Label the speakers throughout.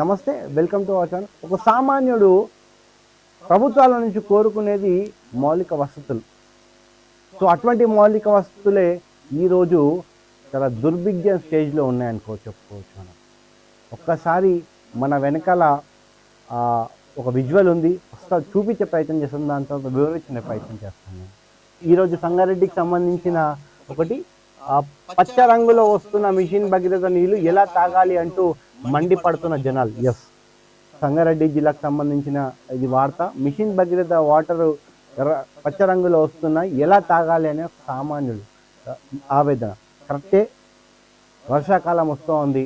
Speaker 1: నమస్తే welcome to our channel ఒక సామాన్యుడు ప్రభుత్వాల నుంచి కోరుకునేది మౌలిక వసతులు. సో అటువంటి మౌలిక వసతులే ఈరోజు చాలా దుర్భిజ్ఞ స్టేజ్లో ఉన్నాయనుకో చెప్పుకోవచ్చు మనం. ఒక్కసారి మన వెనకాల ఒక విజువల్ ఉంది. ఒకసారి చూపించే ప్రయత్నం చేస్తాను. దాని తర్వాత వివరించే ప్రయత్నం చేస్తాను. ఈరోజు సంగారెడ్డికి సంబంధించిన ఒకటి పచ్చ రంగులో వస్తున్న మిషన్ భగీరథ నీళ్ళు ఎలా తాగాలి అంటూ మండిపడుతున్న జనాలు. ఎస్ సంగారెడ్డి జిల్లాకు సంబంధించిన ఇది వార్త. మిషన్ భగీరథ వాటర్ ఎర్ర పచ్చ రంగులో వస్తున్నాయి. ఎలా తాగాలి అనే సామాన్యుడు ఆవేదన. కరెక్టే. వర్షాకాలం వస్తోంది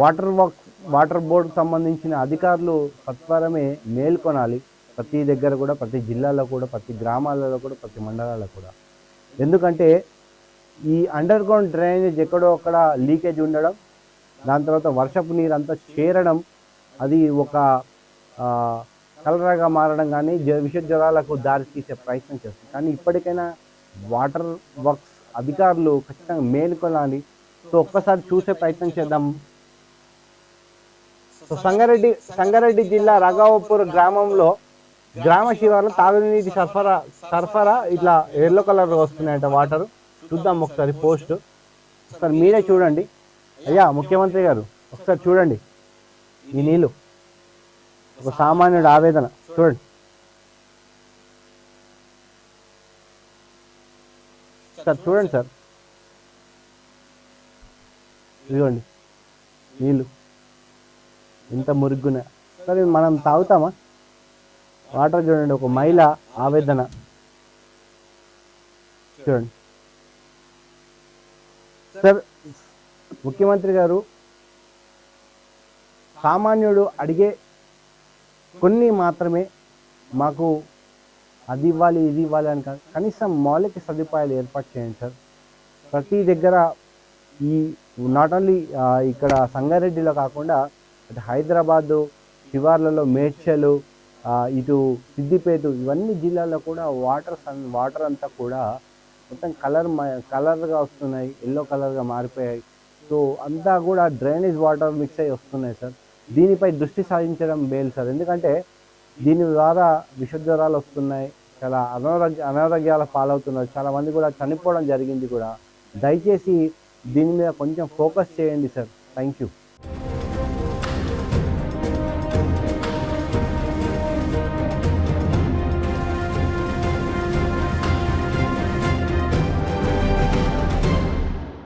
Speaker 1: వాటర్ వర్క్ వాటర్ బోర్డుకు సంబంధించిన అధికారులు సత్వరమే మేల్కొనాలి. ప్రతి దగ్గర కూడా ప్రతి జిల్లాలో కూడా ప్రతి గ్రామాలలో కూడా ప్రతి మండలాల్లో కూడా. ఎందుకంటే ఈ అండర్ గ్రౌండ్ డ్రైనేజ్ ఎక్కడో అక్కడ లీకేజ్ ఉండడం దాని తర్వాత వర్షపు నీరు అంతా చేరడం అది ఒక కలరాగా మారడం కానీ జ విష జ్వరాలకు దారి తీసే ప్రయత్నం చేస్తుంది. కానీ ఇప్పటికైనా వాటర్ వర్క్స్ అధికారులు ఖచ్చితంగా మేలుకొనాలి. సో ఒక్కసారి చూసే ప్రయత్నం చేద్దాం. సో సంగారెడ్డి సంగారెడ్డి జిల్లా రఘావపూర్ గ్రామంలో గ్రామ శివార్లో తాగునీటి సరఫరా సరఫరా ఇట్లా ఎల్లో కలర్ వస్తున్నాయంట వాటర్. చూద్దాం ఒకసారి పోస్ట్. ఒకసారి మీరే చూడండి. అయ్యా ముఖ్యమంత్రి గారు ఒకసారి చూడండి. ఈ నీళ్ళు. ఒక సామాన్యుడు ఆవేదన. చూడండి. సార్ చూడండి సార్. ఇదిగోండి. నీళ్ళు. ఎంత మురుగున. సరే మనం తాగుతామా? వాటర్ చూడండి ఒక మహిళ ఆవేదన. చూడండి. సార్ ముఖ్యమంత్రి గారు సామాన్యుడు అడిగే కొన్ని మాత్రమే మాకు అది ఇవ్వాలి ఇది ఇవ్వాలి అని కాదు. కనీసం మౌలిక సదుపాయాలు ఏర్పాటు చేయండి సార్. ప్రతి దగ్గర ఈ నాట్ ఓన్లీ ఇక్కడ సంగారెడ్డిలో కాకుండా అటు హైదరాబాదు శివార్లలో మేడ్చలు ఇటు సిద్దిపేట ఇవన్నీ జిల్లాల్లో కూడా వాటర్ సన్ వాటర్ అంతా కూడా మొత్తం కలర్ కలర్గా వస్తున్నాయి ఎల్లో కలర్గా మారిపోయాయి. సో అంతా కూడా డ్రైనేజ్ వాటర్ మిక్స్ అయ్యి వస్తున్నాయి సార్. దీనిపై దృష్టి సాధించడం మేలు సార్. ఎందుకంటే దీని ద్వారా విషజ్వరాలు వస్తున్నాయి చాలా అనారోగ్య అనారోగ్యాల పాలవుతున్నారు. చాలా మంది కూడా చనిపోవడం జరిగింది కూడా. దయచేసి దీని మీద కొంచెం ఫోకస్ చేయండి సార్. Thank you.